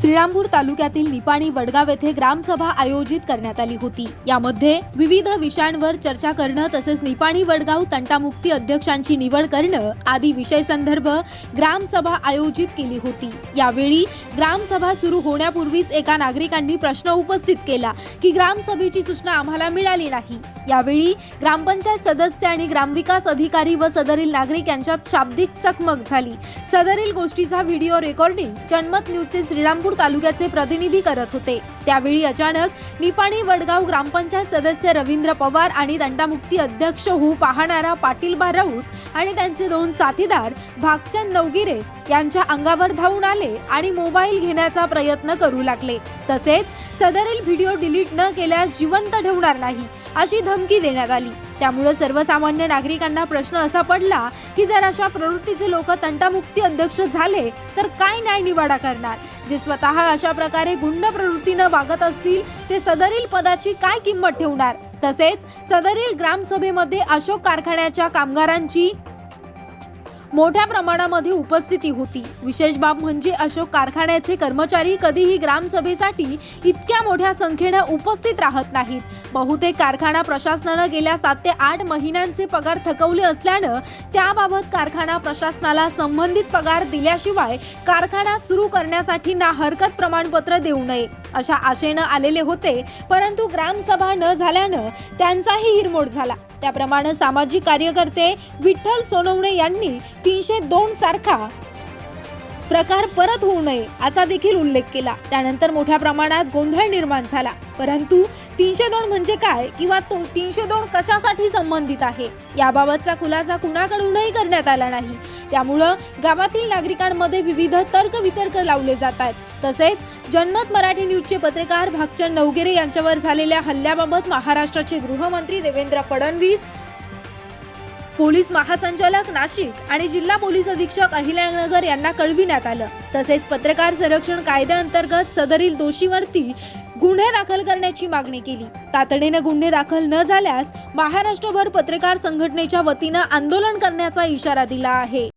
श्रीरामपूर तालुक्यातील निपाणी वडगाव येथे ग्रामसभा आयोजित करण्यात आली होती. यामध्ये विविध विषयांवर चर्चा करणं तसेच निपाणी वडगाव तंटामुक्ती अध्यक्षांची निवड करणं आदी विषय संदर्भ ग्रामसभा आयोजित केली होती. यावेळी ग्रामसभा सुरू होण्यापूर्वीच एका नागरिकांनी प्रश्न उपस्थित केला की ग्रामसभेची सूचना आम्हाला मिळाली नाही. यावेळी ग्रामपंचायत सदस्य आणि ग्रामविकास अधिकारी व सदरील नागरिक यांच्यात शाब्दिक चकमक झाली. सदरील गोष्टीचा व्हिडिओ रेकॉर्डिंग जनमत न्यूजचे श्रीराम श्रीरामपूर तालुक्याचे प्रतिनिधी करत होते. त्यावेळी अचानक निपाणी वडगाव ग्रामपंचायत सदस्य रवींद्र पवार आणि दंडामुक्ती अध्यक्ष होऊ पाहणारा पाटीलबा राऊत आणि त्यांचे दोन साथीदार भागचंद नवगिरे यांच्या अंगावर धावून आले आणि मोबाईल घेण्याचा प्रयत्न करू लागले. तसेच सदरील व्हिडिओ डिलीट न केल्यास जिवंत ठेवणार नाही अशी धमकी देण्यात आली. त्यामुळे सर्वसामान्य नागरिकांना प्रश्न असा पडला की जर अशा प्रवृत्तीचे लोक तंटामुक्ती अध्यक्ष झाले तर काय न्याय निवाडा करणार? जे स्वतः अशा प्रकारे गुंड प्रवृत्तीनं वागत असतील ते सदरील पदाची काय किंमत ठेवणार? तसेच सदरील ग्रामसभेमध्ये अशोक कारखान्याच्या कामगारांची मोठ्या प्रमाणामध्ये उपस्थिती होती. विशेष बाब म्हणजे अशोक कारखान्याचे कर्मचारी कधीही ग्रामसभेसाठी इतक्या मोठ्या संख्येनं उपस्थित राहत नाहीत. बहुतेक कारखाना प्रशासनानं गेल्या सात ते आठ महिन्यांचे पगार थकवले असल्यानं त्याबाबत कारखाना प्रशासनाला संबंधित पगार दिल्याशिवाय कारखाना सुरू करण्यासाठी ना हरकत प्रमाणपत्र देऊ नये अशा आशेनं आलेले होते. परंतु ग्रामसभा न झाल्यानं त्यांचाही हिरमोड झाला. त्याप्रमाणे सामाजिक कार्यकर्ते विठ्ठल सोनवणे यांनी तीनशे दोन सारखा प्रकार परत होऊ नये असा देखील उल्लेख केला. त्यानंतर मोठ्या प्रमाणात गोंधळ निर्माण झाला. परंतु तीनशे दोन म्हणजे काय किंवा तो तीनशे दोन कशासाठी संबंधित आहे? याबाबतचा खुलासा कुणाकडूनही करण्यात आला नाही. त्यामुळं गावातील नागरिकांमध्ये विविध तर्क वितर्क लावले जात आहेत. तसेच जनमत मराठी न्यूजचे पत्रकार भागचंद नवगिरे यांच्यावर झालेल्या हल्ल्याबाबत महाराष्ट्राचे गृहमंत्री देवेंद्र फडणवीस पोलीस महासंचालक नाशिक आणि जिल्हा पोलीस अधीक्षक अहिल्यानगर यांना कळविण्यात आलं. तसेच पत्रकार संरक्षण कायद्याअंतर्गत सदरील दोषीवरती गुन्हे दाखल करण्याची मागणी केली. तातडीने गुन्हे दाखल न झाल्यास महाराष्ट्रभर पत्रकार संघटनेच्या वतीनं आंदोलन करण्याचा इशारा दिला आहे.